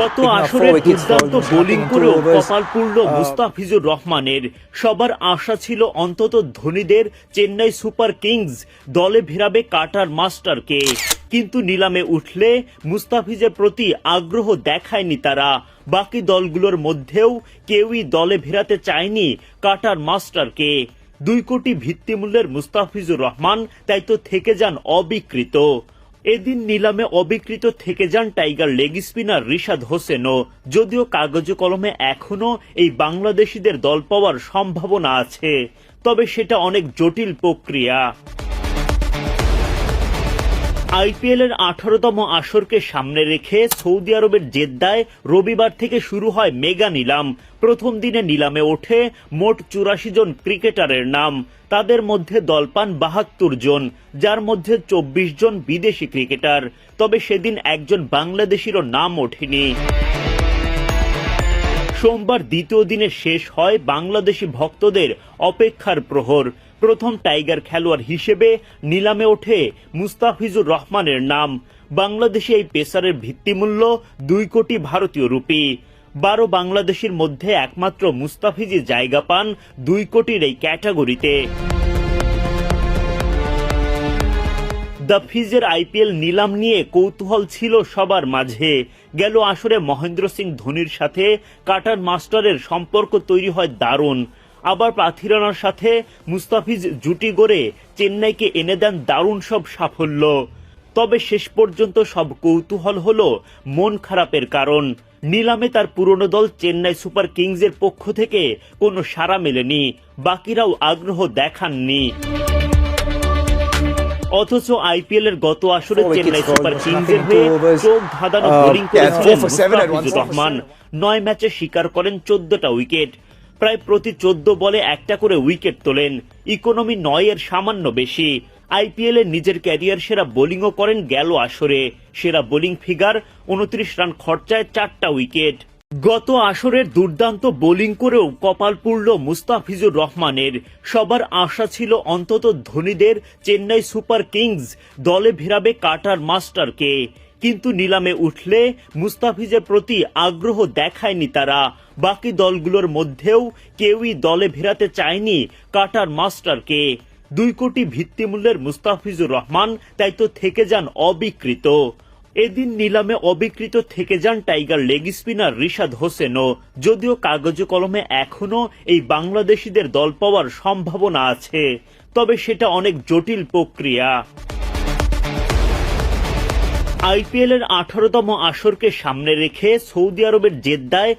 গত Picking up আসরে four wickets for দুর্দান্ত বোলিং করেও কপাল মুস্তাফিজুর রহমানের। সবার আশা ছিল অন্তত ধোনিদের চেন্নাই সুপার কিংস দলে ভেরাবে কাটার মাস্টারকে। কিন্তু নিলামে উঠলে মুস্তাফিজের প্রতি আগ্রহ দেখায়নি তারা। বাকি দলগুলোর মধ্যেও কেউই দলে ভেরাতে চায়নি কাটার মাস্টারকে। দুই কোটি ভিত্তিমূল্যের মুস্তাফিজুর রহমান তাই তো থেকে যান অবিকৃত। এদিন নিলামে অবিকৃত থেকে যান টাইগার লেগ স্পিনার রিশাদ হোসেনও। যদিও কাগজ কলমে এখনও এই বাংলাদেশিদের দল পাওয়ার সম্ভাবনা আছে, তবে সেটা অনেক জটিল প্রক্রিয়া। আইপিএল এর আঠারোতম আসরকে সামনে রেখে সৌদি আরবের জেদ্দায় রবিবার থেকে শুরু হয় মেগা নিলাম। প্রথম দিনে নিলামে ওঠে মোট চুরাশি জন ক্রিকেটারের নাম। তাদের মধ্যে দল পান বাহাত্তর জন, যার মধ্যে চব্বিশ জন বিদেশি ক্রিকেটার। তবে সেদিন একজন বাংলাদেশিরও নাম ওঠেনি। সোমবার দ্বিতীয় দিনে শেষ হয় বাংলাদেশি ভক্তদের অপেক্ষার প্রহর। প্রথম টাইগার খেলোয়াড় হিসেবে নিলামে ওঠে মুস্তাফিজুর রহমানের নাম। বাংলাদেশে এই পেসারের ভিত্তিমূল্য দুই কোটি ভারতীয় রুপি। বারো বাংলাদেশের মধ্যে একমাত্র মুস্তাফিজি জায়গা পান দুই কোটির এই ক্যাটাগরিতে। দ্য ফিজের আইপিএল নিলাম নিয়ে কৌতূহল ছিল সবার মাঝে। গেল আসরে মহেন্দ্র সিং ধোনির সাথে কাটার মাস্টারের সম্পর্ক তৈরি হয় দারুণ। আবার পাথিরানার সাথে মুস্তাফিজ জুটি গড়ে চেন্নাইকে এনে দেন দারুণ সব সাফল্য। তবে শেষ পর্যন্ত সব কৌতূহল হলো মন খারাপের কারণ। নিলামে তার পুরনো দল চেন্নাই সুপার কিংসের পক্ষ থেকে কোনো সাড়া মেলেনি। বাকিরাও আগ্রহ দেখাননি। অথচ আইপিএল এর গত আসরে চেন্নাই সুপার কিংসের হয়ে চোখ ধাঁধানো Uh, বোলিং করেছিলেন রহমান। নয় ম্যাচে শিকার করেন চোদ্দটা উইকেট। প্রায় প্রতি চোদ্দ বলে একটা করে উইকেট তোলেন। ইকোনমি নয়ের সামান্য বেশি। আইপিএল এ নিজের ক্যারিয়ার সেরা বোলিংও করেন গেল আসরে। সেরা বোলিং ফিগার, উনত্রিশ রান খরচায় চারটা উইকেট। গত আসরের দুর্দান্ত বোলিং করেও কপাল পুড়ল মুস্তাফিজুর রহমানের। সবার আশা ছিল অন্তত ধোনিদের চেন্নাই সুপার কিংস দলে ভেরাবে কাটার মাস্টারকে। কিন্তু নিলামে উঠলে মুস্তাফিজের প্রতি আগ্রহ দেখায়নি তারা। বাকি দলগুলোর মধ্যেও কেউই দলে ভেরাতে চায়নি কাটার মাস্টারকে। দুই কোটি ভিত্তিমূল্যের মুস্তাফিজুর রহমান তাই তো থেকে যান অবিকৃত। এদিন নিলামে অবিকৃত থেকে যান টাইগার লেগ স্পিনার রিশাদ হোসেনও। যদিও কাগজে কলমে এখনও এই বাংলাদেশিদের দল পাওয়ার সম্ভাবনা আছে, তবে সেটা অনেক জটিল প্রক্রিয়া। আইপিএল এর আঠারোতম আসরকে সামনে রেখে সৌদি আরবের জেদ্দায়